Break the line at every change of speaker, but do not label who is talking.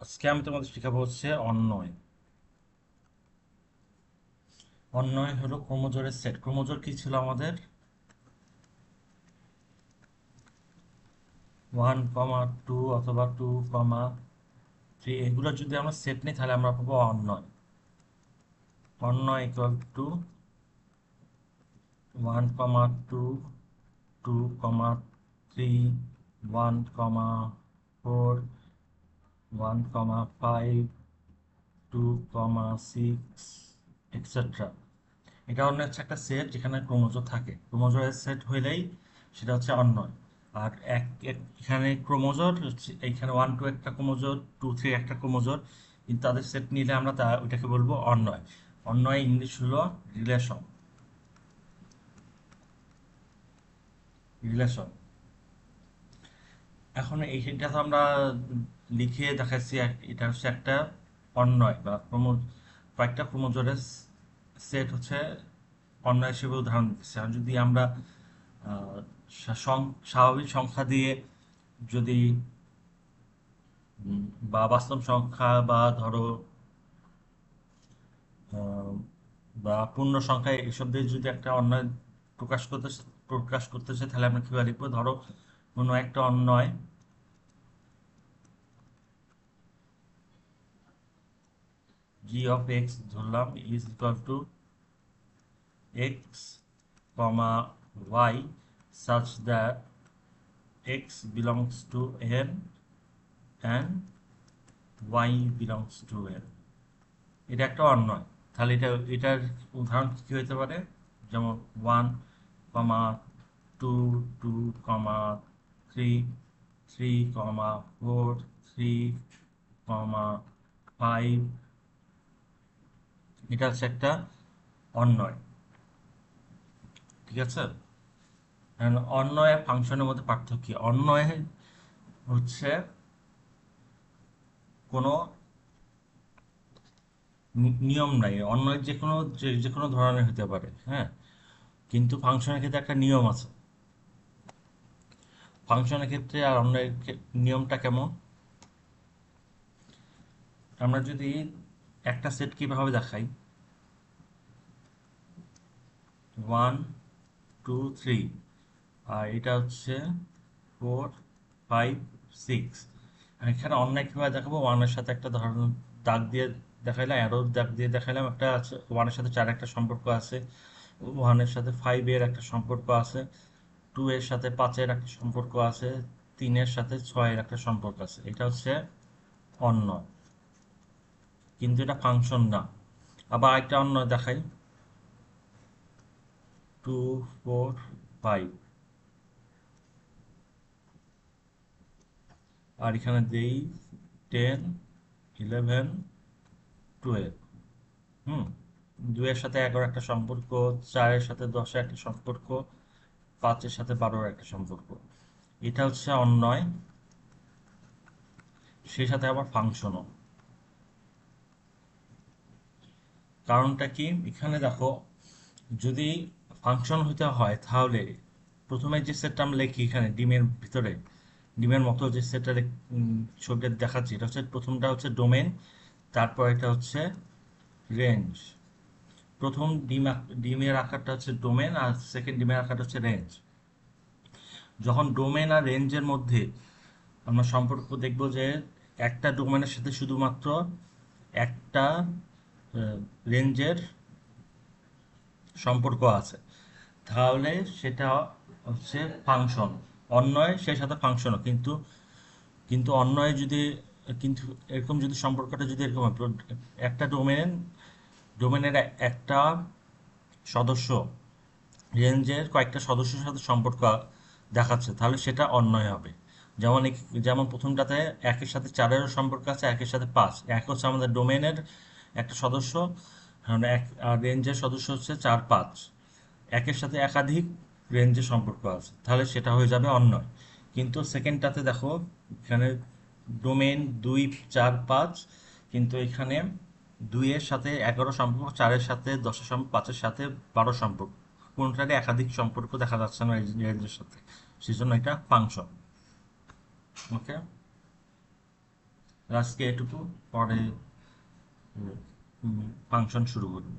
আজকে আমি তোমাদের শেখাবো হচ্ছে অন্বয়। অন্বয় হলো ক্রোমোজোরের সেট। ক্রোমোজোর কি ছিল আমাদের? ওয়ান কমা টু অথবা টু কমা থ্রি। এগুলো যদি আমরা সেট নিই, তাহলে আমরা পাবো অন্যয় অন্যয় equal to one comma two two comma three one comma four one comma five two comma six etcetera এটা অন্য হচ্ছে একটা সেট যেখানে ক্রোমোজোর থাকে। ক্রোমোজোরের সেট হইলেই সেটা হচ্ছে অন্যয়। আর এক এখানে ক্রোমোজোর, এইখানে ওয়ান টু একটা ক্রোমোজোর টু থ্রি একটা ক্রোমোজোর, কিন্তু তাদের সেট নিলে আমরা তা, ওইটাকে বলব অন্যয়। অন্যয় ইংলিশ হলো রিলেশন রিলেশন এখন এইটা তো আমরা লিখে দেখাচ্ছি এটা হচ্ছে একটা অন্যয় বা ক্রোমো কয়েকটা ক্রোমোজোরের সেট হচ্ছে অন্যয় হিসেবে উদাহরণ দিচ্ছি আর যদি আমরা স্বাভাবিক সংখ্যা দিয়ে যদি বা বাস্তব সংখ্যা বা ধরো বা পূর্ণ সংখ্যা এসব দিয়ে যদি একটা অন্যয় প্রকাশ করতে প্রকাশ করতে চাই, তাহলে আমরা কীভাবে লিখব? ধরো কোনো একটা অন্যয় g of x ধরলাম is equal to x comma y such that x belongs to n and y belongs to n. এটা একটা অন্যয়। তাহলে এটা, এটার উদাহরণ কি হতে পারে? যেমন one comma two two comma three three comma four three comma five এটা হচ্ছে একটা অন্যয় ঠিক আছে? অন্যয় ফাংশনের মধ্যে পার্থক্য অন্যয় হচ্ছে কোনো নিয়ম নাই। অন্যয় যে কোনো যে কোনো ধরনের হতে পারে হ্যাঁ? কিন্তু ফাংশনের ক্ষেত্রে একটা নিয়ম আছে। ফাংশনের ক্ষেত্রে আর অন্যের নিয়মটা কেমন? আমরা যদি একটা সেট কীভাবে দেখাই? ওয়ান টু থ্রি আর এটা হচ্ছে ফোর ফাইভ সিক্স আর এখানে অন্যায় কীভাবে দেখাবো? ওয়ানের সাথে একটা ধরনের দাগ দিয়ে দেখাইলাম অ্যারো দাগ দিয়ে দেখাইলাম, একটা আছে ওয়ানের সাথে চার একটা সম্পর্ক আছে ওয়ানের সাথে ফাইভের একটা সম্পর্ক আছে টু এর সাথে পাঁচের একটা সম্পর্ক আছে, তিনের সাথে ছয়ের একটা সম্পর্ক আছে। এটা হচ্ছে অন্য কিন্তু এটা ফাংশন না। আবার একটা অন্য দেখাই। টু ফোর ফাইভ আর এখানে দেই টেন ইলেভেন টুয়েলভ হুম, দুইয়ের সাথে এগারো একটা সম্পর্ক, চারের সাথে দশের একটা সম্পর্ক, পাঁচের সাথে বারোর একটা সম্পর্ক। এটা হচ্ছে অন্যয়। সেই সাথে আবার ফাংশনও কারণটা কি? এখানে দেখো, যদি ফাংশন হতে হয়, তাহলে প্রথমে যে সেটটা আমরা লিখি এখানে, ডিমের ভিতরে, ডিমের মতো যে সেটটা ছবিটা দেখাচ্ছি, এটা হচ্ছে প্রথমটা হচ্ছে ডোমেন তারপর এটা হচ্ছে রেঞ্জ প্রথম ডিম ডিমের আকারটা হচ্ছে ডোমেন আর সেকেন্ড ডিমের আকারটা হচ্ছে রেঞ্জ যখন ডোমেন আর রেঞ্জের মধ্যে আমরা সম্পর্ক দেখব যে একটা ডোমেনের সাথে শুধুমাত্র একটা রেঞ্জের সম্পর্ক আছে। তাহলে সেটা হচ্ছে ফাংশন অন্যয় সেই সাথে ফাংশনও কিন্তু কিন্তু অন্যয় যদি কিন্তু এরকম যদি সম্পর্কটা যদি এরকম হয়, একটা ডোমেন ডোমেনের একটা সদস্য রেঞ্জের কয়েকটা সদস্যের সাথে সম্পর্ক দেখাচ্ছে তাহলে সেটা অন্যয় হবে। যেমন যেমন প্রথমটাতে একের সাথে চারেরও সম্পর্ক আছে একের সাথে পাঁচ। এক হচ্ছে আমাদের ডোমেনের একটা সদস্য এক রেঞ্জের সদস্য হচ্ছে চার পাঁচ। একের সাথে একাধিক রেঞ্জের সম্পর্ক আছে। তাহলে সেটা হয়ে যাবে অন্যয়। কিন্তু সেকেন্ডটাতে দেখো, এখানে ডোমেন দুই, চার, পাঁচ, কিন্তু এখানে দুইয়ের সাথে এগারো সম্পর্ক, চারের সাথে দশের সম্পর্ক, পাঁচের সাথে বারো সম্পর্ক। কোনটারই একাধিক সম্পর্ক দেখা যাচ্ছে না রেঞ্জের সাথে। সেই জন্য এটা ফাংশন। ওকে? আজকে এটুকু পরে ফাংশন শুরু করব